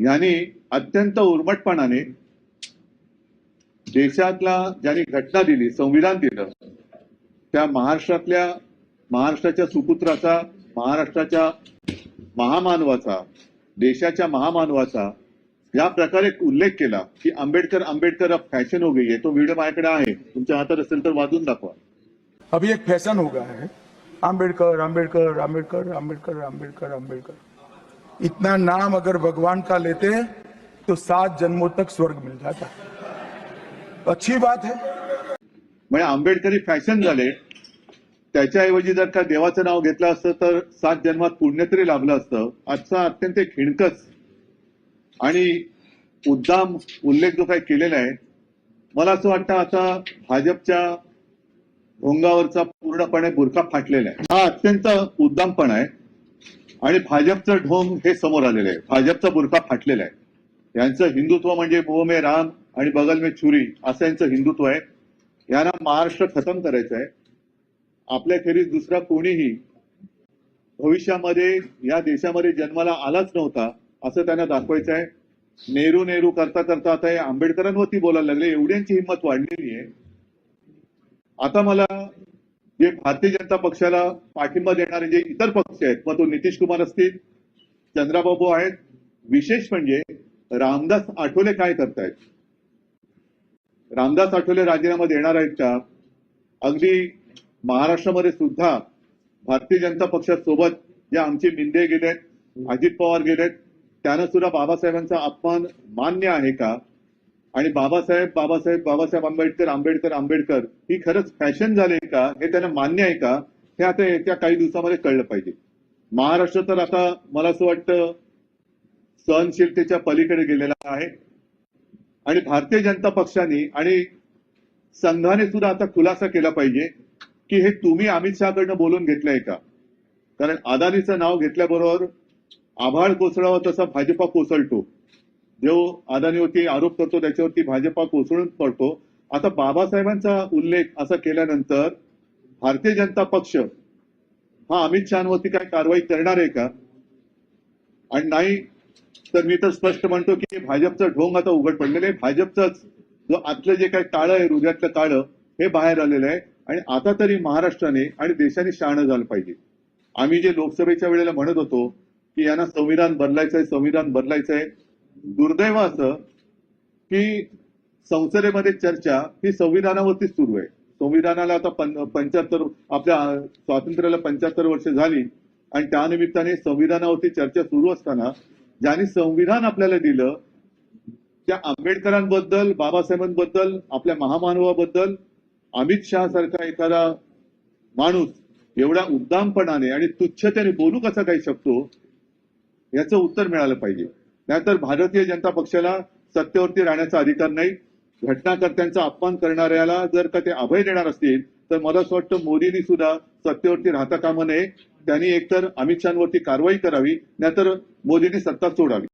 यांनी अत्यंत उर्मटपणाने देशातला ज्यांनी घटना दिली संविधान दिलं त्या महाराष्ट्रातल्या महाराष्ट्राच्या सुपुत्राचा महाराष्ट्राच्या महामानवाचा देशाच्या महामानवाचा या प्रकारे उल्लेख केला की आंबेडकर आंबेडकर अब फॅशन हो गई है तो व्हिडिओ माझ्याकडे आहे तुमच्या हातात असेल तर वाजून दाखवा. अभी एक फॅशन हो गया है. आंबेडकर आंबेडकर आंबेडकर आंबेडकर आंबेडकर आंबेडकर. इतना नाम अगर भगवान का लेते तो सात जन्मों तक स्वर्ग मिल जाता। अच्छी बात है। म्हणजे आंबेडकरी फॅशन झाले त्याच्याऐवजी जर का देवाचं नाव घेतलं असतं तर सात जन्मात पुण्य तरी लाभलं असतं. आजचा अत्यंत खिणकच. आणि उद्दाम उल्लेख जो काही केलेला आहे मला असं वाटतं आता भाजपच्या भोंगावरचा पूर्णपणे बुरखा फाटलेला आहे. हा अत्यंत उद्दामपणा आहे. आणि भाजपचं ढोंग हे समोर आलेलं आहे. भाजपचा बुरखा फाटलेला आहे. यांचं हिंदुत्व म्हणजे भो मे राम आणि बगल मे छुरी असं यांचं हिंदुत्व आहे. यांना महाराष्ट्र खतम करायचं आहे. आपल्याखेरीज दुसरा कोणीही भविष्यामध्ये या देशामध्ये जन्माला आलाच नव्हता असं त्यांना दाखवायचं आहे. नेहरू नेहरू करता करता आता हे आंबेडकरांवरती बोलायला लागले. एवढ्यांची हिंमत वाढलेली आहे. आता मला जे भारतीय जनता पक्षाला पाठिंबा देणारे जे इतर पक्ष आहेत मग तो नितीश कुमार असतील चंद्राबाबू आहेत. विशेष म्हणजे रामदास आठवले काय करतायत? रामदास आठवले राजीनामा देणार आहेत का? अगदी महाराष्ट्रामध्ये सुद्धा भारतीय जनता पक्षासोबत जे आमचे मिंदे गेलेत अजित पवार गेलेत त्यांना सुद्धा बाबासाहेबांचा अपमान मान्य आहे का? आणि बाबासाहेब बाबासाहेब बाबासाहेब आंबेडकर आंबेडकर आंबेडकर ही खरंच फॅशन झाली का हे त्यांना मान्य आहे का हे आता येत्या काही दिवसामध्ये कळलं पाहिजे. महाराष्ट्र तर आता मला असं वाटतं सहनशीलतेच्या पलीकडे गेलेला आहे. आणि भारतीय जनता पक्षाने आणि संघाने सुद्धा आता खुलासा केला पाहिजे की हे तुम्ही अमित शहाकडनं बोलून घेतलंय का? कारण अदानीचं नाव घेतल्याबरोबर आभाळ कोसळावं तसा भाजपा कोसळतो. जो अदानीवरती आरोप करतो त्याच्यावरती भाजपा कोसळून पडतो. आता बाबासाहेबांचा उल्लेख असा केल्यानंतर भारतीय जनता पक्ष हा अमित शहावरती काय कारवाई करणार आहे का? आणि नाही तर मी तर स्पष्ट म्हणतो की भाजपचं ढोंग आता उघड पडलेलं आहे. भाजपचंच जो आतलं जे काही काळं आहे हृदयातलं काळं हे बाहेर आलेलं आहे. आणि आता तरी महाराष्ट्राने आणि देशाने शहाणं झालं पाहिजे. आम्ही जे लोकसभेच्या वेळेला म्हणत होतो की यांना संविधान बदलायचं आहे संविधान बदलायचं आहे दुर्दैव असं की संसदेमध्ये चर्चा ही संविधानावरतीच सुरू आहे. संविधानाला आता पंच्याहत्तर आपल्या स्वातंत्र्याला पंच्याहत्तर वर्ष झाली आणि त्यानिमित्ताने संविधानावरती चर्चा सुरू असताना ज्यांनी संविधान आपल्याला दिलं त्या आंबेडकरांबद्दल बाबासाहेबांबद्दल आपल्या महामानवाबद्दल अमित शहा सारखा एखादा माणूस एवढ्या उद्दामपणाने आणि तुच्छतेने बोलू कसा काही शकतो याचं उत्तर मिळालं पाहिजे. नाहीतर भारतीय जनता पक्षाला सत्तेवरती राहण्याचा अधिकार नाही. घटनाकर्त्यांचा अपमान करणाऱ्याला जर का ते अभय देणार असतील तर मला असं वाटतं मोदींनी सुद्धा सत्तेवरती राहता कामा नये. त्यांनी एकतर अमित शहावरती कारवाई करावी नाहीतर मोदींनी सत्ता सोडावी.